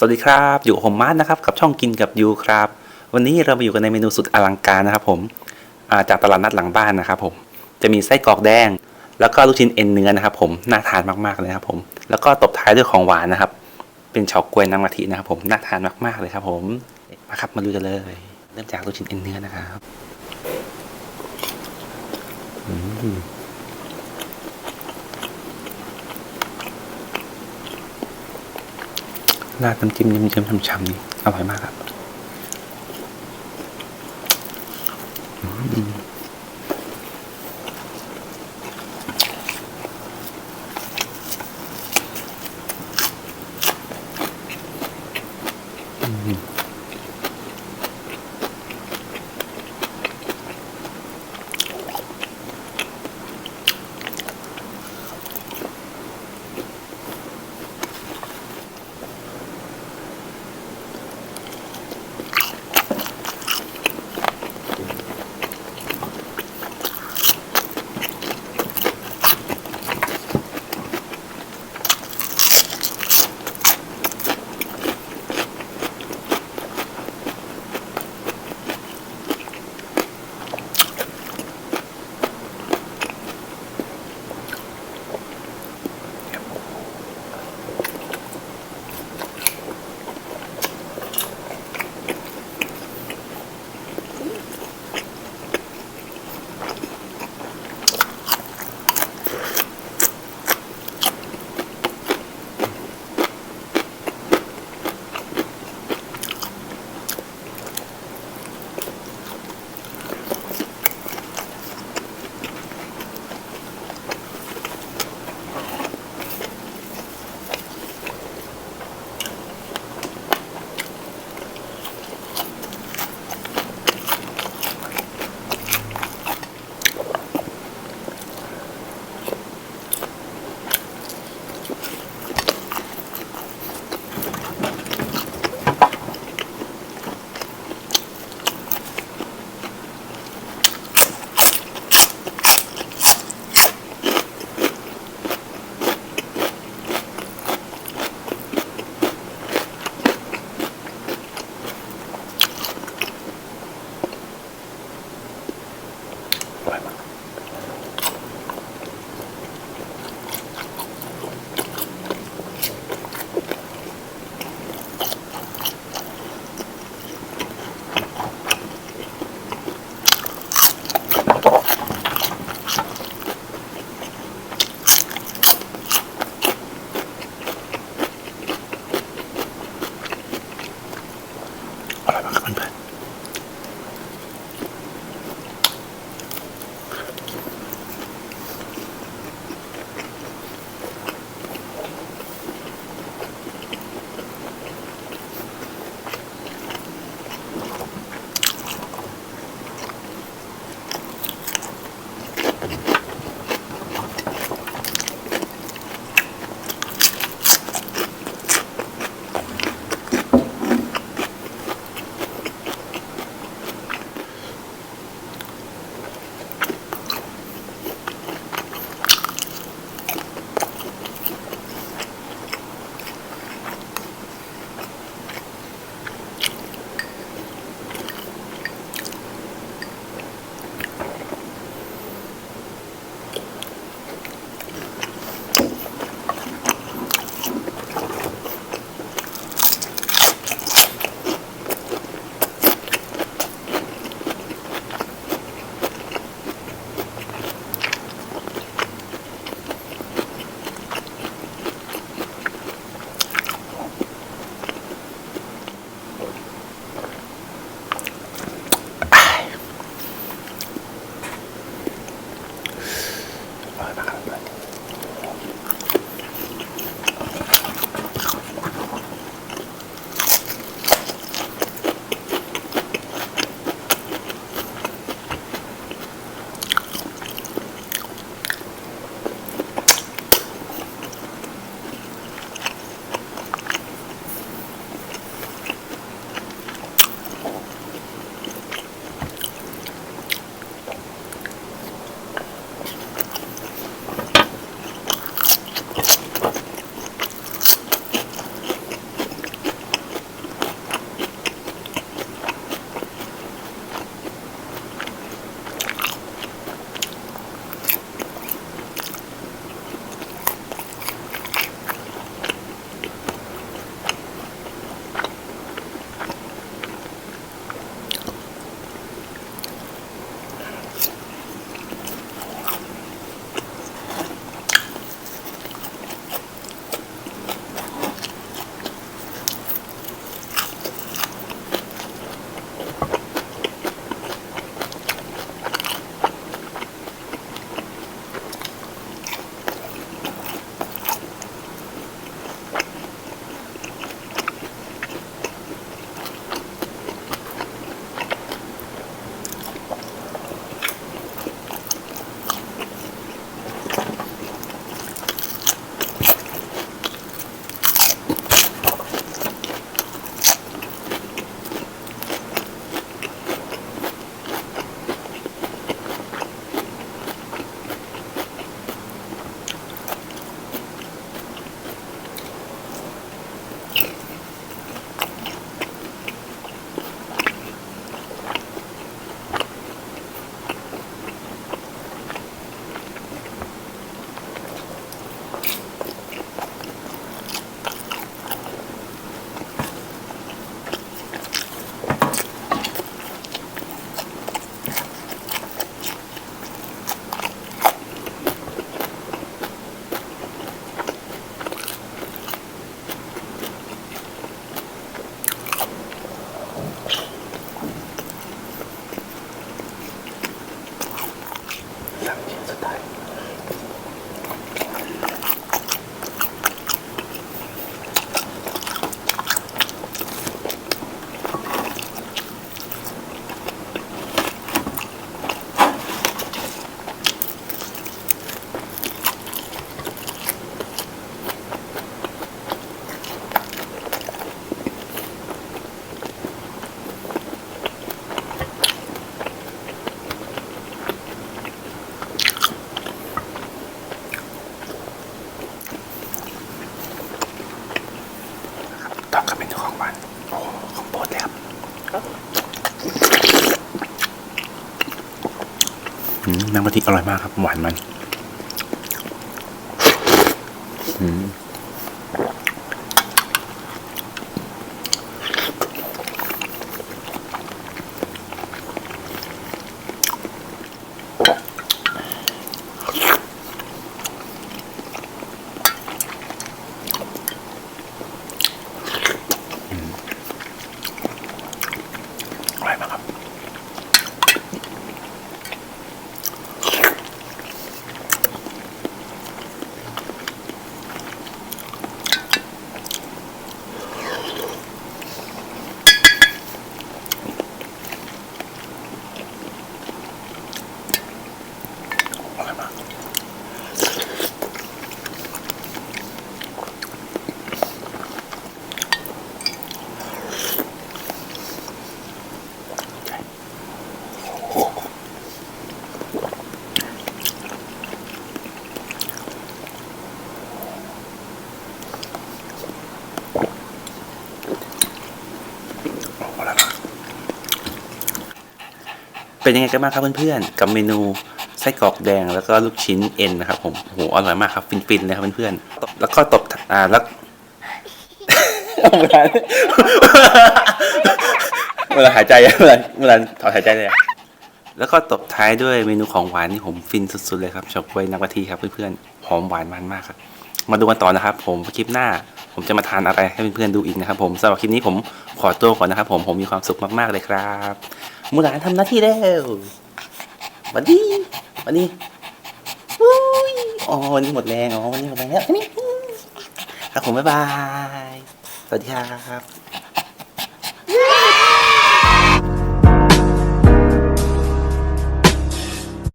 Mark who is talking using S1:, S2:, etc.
S1: สวัสดีครับ อยู่กับผมมาร์ทนะครับ กับช่องกินกับยูครับ วันนี้เรามาอยู่กันในเมนูสุดอลังการนะครับผมาจากตลาดนัดหลังบ้านนะครับผมจะมีไส้กรอกแดง แล้วก็ลูกชิ้นเอ็นเนื้อนะครับผมน่าทานมากๆเลยครับผมแล้วก็ตบท้ายด้วยของหวานนะครับ เป็นเฉาก๊วยน้ำกะทินะครับผมน่าทานมากๆเลยครับผมมาครับมาดูกันเลย เริ่มจากลูกชิ้นเอ็นเนื้อนะครับอืม ราดน้ำจิ้มยิ้มๆช่ำๆนี่อร่อยมากครับ หวานโอ้ของโปรดเลยครับอืมน้ำกะทิอร่อยมากครับ หวานมันอืมอร่อยมากครับ อร่อยมากอร่อยมาก เป็นยังไงกันบ้างครับเพื่อนๆ กับเมนูไส้กรอกแดงแล้วก็ลูกชิ้นเอ็นนะครับผมโหอร่อยมากครับฟินๆเลยครับเพื่อนๆแล้วก็ตบอ่าแล้วเวลาเวลาหายใจอะเวลาเวลาถอนหายใจเลยแล้วก็ตบท้ายด้วยเมนูของหวานที่ผมฟินสุดๆเลยครับเฉาก๊วยน้ำกะทิครับเพื่อนๆหอมหวานมันมากครับ มาดูกันต่อนะครับ ผมคลิปหน้า ผมจะมาทานอะไรให้เพื่อนๆดูอีกนะครับ ผมสำหรับคลิปนี้ผมขอตัวก่อนนะครับ ผมผมมีความสุขมากๆเลยครับ มูหลานทำหน้าที่แล้วสวัสดีสวัสดีอุ้ยอ๋อวันนี้หมดแรงอ๋อวันนี้หมดแรงแล้วนี่ครับผมบ๊ายบาย สวัสดีครับ